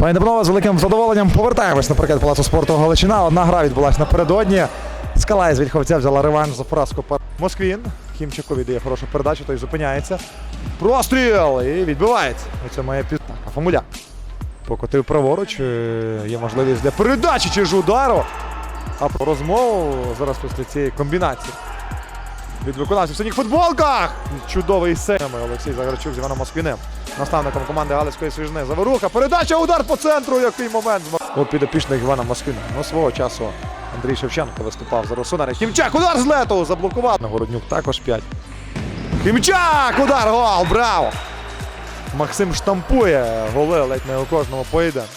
Пані панове, з великим задоволенням повертаємось на паркет Палацу спорту Галичина. Одна гра відбулася напередодні. Скала із Вільховця взяла реванш за поразку Москвін. Хімчику віддає хорошу передачу, той зупиняється. Простріл! І відбивається. І це має піз... Так, Фомуля. Покотив праворуч. Е, Є можливість для передачі чи ж удару. А про розмову зараз після цієї комбінації. Від виконавців в синіх футболках! Чудовий сейм Олексій Загарчук з Іваном Москвіним. Наставником команди Галицької свіжни. Заворуха. Передача, удар по центру. Який момент. У підопічних Івана Москвіна. Ну, свого часу Андрій Шевченко виступав за Росунарі. Хімчак, удар з лету! Заблокував. Нагороднюк також 5. Хімчак! Удар! Гол! Браво! Максим штампує голи ледь не у кожному поєдинку.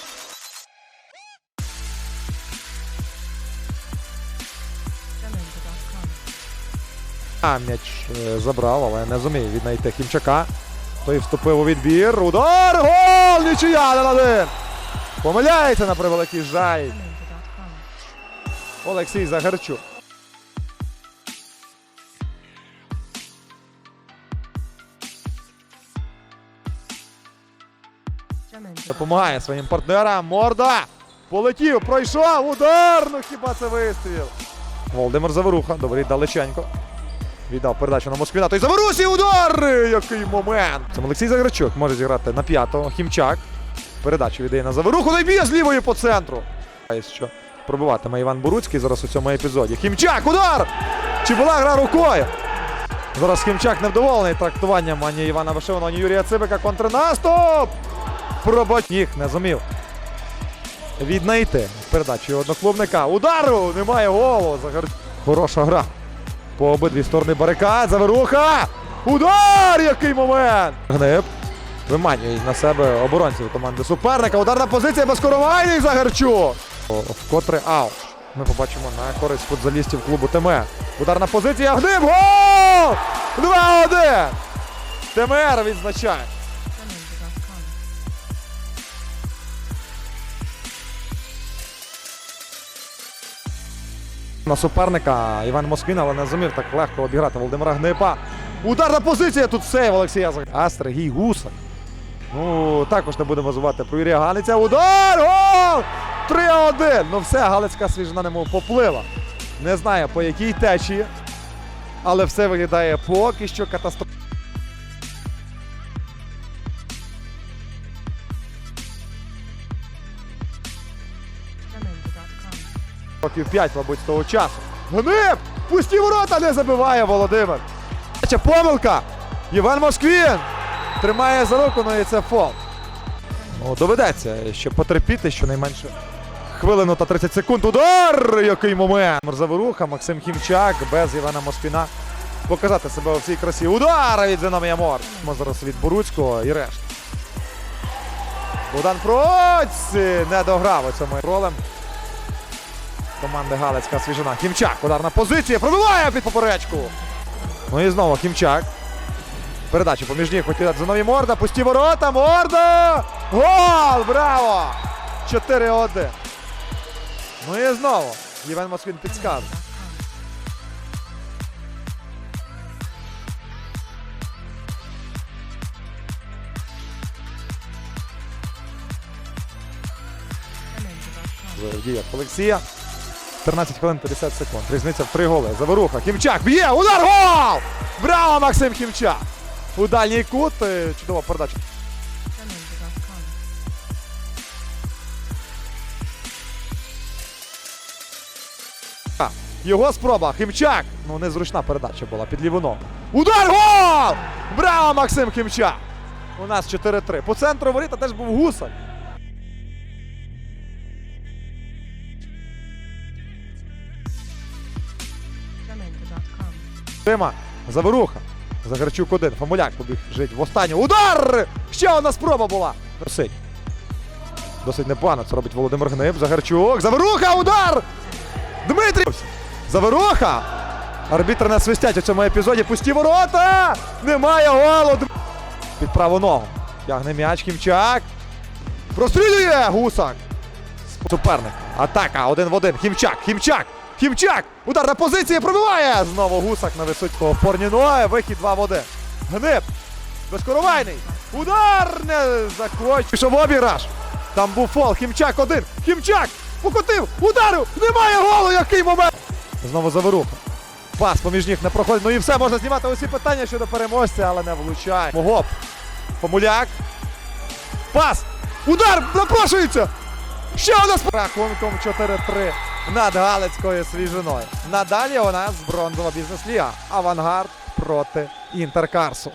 А, м'яч е, забрав, але не зумів віднайти Хімчака. Той вступив у відбір. Удар! Гол! Нічия 1-1! Помиляється на превеликий жаль. Олексій Загарчук. Допомагає своїм партнерам. Морда! Полетів, пройшов, удар! Ну хіба це вистріл? Володимир Заворуха, добрий Далеченко. Віддав передачу на Москвіна. Той Заворусі удар! Який момент! Це Олексій Заграчук може зіграти на п'ятого. Хімчак. Передачу віддає на Заворуху. Не б'є з лівої по центру. Що пробиватиме Іван Буруцький зараз у цьому епізоді. Хімчак, удар! Чи була гра рукою? Зараз Хімчак невдоволений трактуванням ані Івана Вишиваного, ані Юрія Цибика. Контрнаступ! Пробач їх не зумів. Віднайти передачу одноклубника. Удару! Немає голу. Загар... Хороша гра. По обидві сторони барикад. Заверуха! Удар! Який момент! Гниб. Виманює на себе оборонців команди суперника. Ударна позиція безкоровайний Загарчук. О, Вкотре аут. Ми побачимо на користь футзалістів клубу Теме. Ударна позиція. Гниб! Гол! 2-1! Темер відзначає. На суперника Іван Москвін, але не зумів так легко обіграти Володимира Гнипа. Ударна позиція тут сейв Олексія Заг- А Сергій Гусак. Ну, також не будемо звати про Юрія Галиця. Удар! Гол! 3-1! Ну все, Галицька свіжина немов поплила. Не знаю по якій течії, але все виглядає поки що катастрофічно. Років 5, мабуть, з того часу. Гниб! Пусті ворота не забиває Володимир. Помилка. Іван Москвін тримає за руку, ну і це фол. Ну, доведеться ще потерпіти щонайменше. Хвилину та 30 секунд. Удар! Який момент! Заворуха, Максим Хімчак без Івана Москвіна. Показати себе у всій красі. Удар від Зеномія Мор. Зараз від Боруцького і решта. Богдан Проць не дограв у цьому ролем команди Галицька свіжина. Хімчак. Ударна позиція. Пробиває під поперечку. Ну і знову Хімчак. Передачу поміж ніг хотів за нові морда. Пусті ворота. Морда! Гол! Браво! 4-1. Ну і знову. Євген Москвін підсказує. діях Олексія. 13 хвилин 50 секунд. Різниця в три голи. Заворуха. Хімчак б'є! Удар! Гол! Браво, Максим Хімчак! У дальній кут. Е, Чудова передача. Його спроба. Хімчак. Ну, незручна передача була під ліву ногу. Удар! Гол! Браво, Максим Хімчак! У нас 4-3. По центру воріта теж був гусак. Тима, Заворуха. Загарчук один. Фомуляк побіг жить в останню. Удар! Ще одна спроба була. Досить. Досить непогано. Це робить Володимир Гниб. Загарчук. Заворуха! Удар! Дмитрій! Заворуха! Арбітр не свистять у цьому епізоді. Пусті ворота! Немає голу! Під праву ногу. Тягне м'яч Хімчак. Прострілює Гусак. Суперник. Атака один в один. Хімчак. Хімчак. Хімчак. Ударна позиція пробиває. Знову гусак на опорні ноги. Вихід 2 в 1. Гниб. Безкоровайний. Удар не закоч. Пішов обіграш. Там був фол. Хімчак один. Хімчак! Покотив! Ударив! Немає голу! Який момент! Знову заворуха. Пас поміж ніг не проходить. Ну і все, можна знімати усі питання щодо переможця, але не влучає. Могоп. Помуляк. Пас! Удар! Напрошується! Ще одна з рахунком 4-3 над Галицькою свіжиною. Надалі у нас бронзова бізнес-ліга. Авангард проти Інтеркарсу.